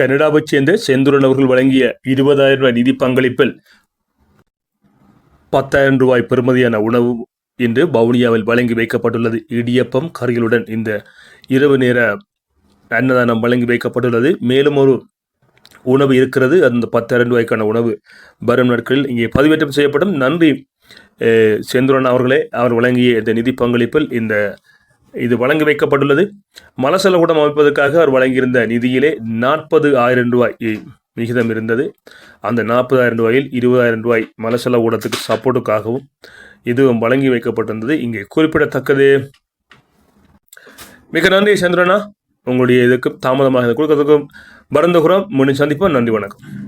கனடாவைச் சேர்ந்த செந்துரன் அவர்கள் வழங்கிய இருபதாயிரம் ரூபாய் நிதி பங்களிப்பில் பத்தாயிரம் ரூபாய் பெறுமதியான உணவு இன்று பவுனியாவில் வழங்கி வைக்கப்பட்டுள்ளது. இடியப்பம் கறிகளுடன் இந்த இரவு நேர அன்னதானம் வழங்கி வைக்கப்பட்டுள்ளது. மேலும் ஒரு உணவு இருக்கிறது. அந்த பத்தாயிரம் ரூபாய்க்கான உணவு வரும் நாட்களில் இங்கே பதிவேற்றம் செய்யப்படும். நன்றி செந்துரன் அவர்களே. அவர் வழங்கிய இந்த நிதி பங்களிப்பில் இந்த இது வழங்கி வைக்கப்பட்டுள்ளது. மலசலகூடம் அமைப்பதற்காக அவர் வழங்கியிருந்த நிதியிலே நாற்பது ஆயிரம் ரூபாய் விகிதம் இருந்தது. அந்த நாற்பதாயிரம் ரூபாயில் இருபதாயிரம் ரூபாய் மலசல ஊடத்துக்கு சப்போர்ட்டுக்காகவும் இதுவும் வழங்கி வைக்கப்பட்டிருந்தது. இங்கே குறிப்பிடத்தக்கது. மிக நன்றி சந்திரனா. உங்களுடைய இதுக்கு தாமதமாக கொடுக்கறதுக்கும் மறந்துகிறோம் முன்னு சந்திப்போம். நன்றி வணக்கம்.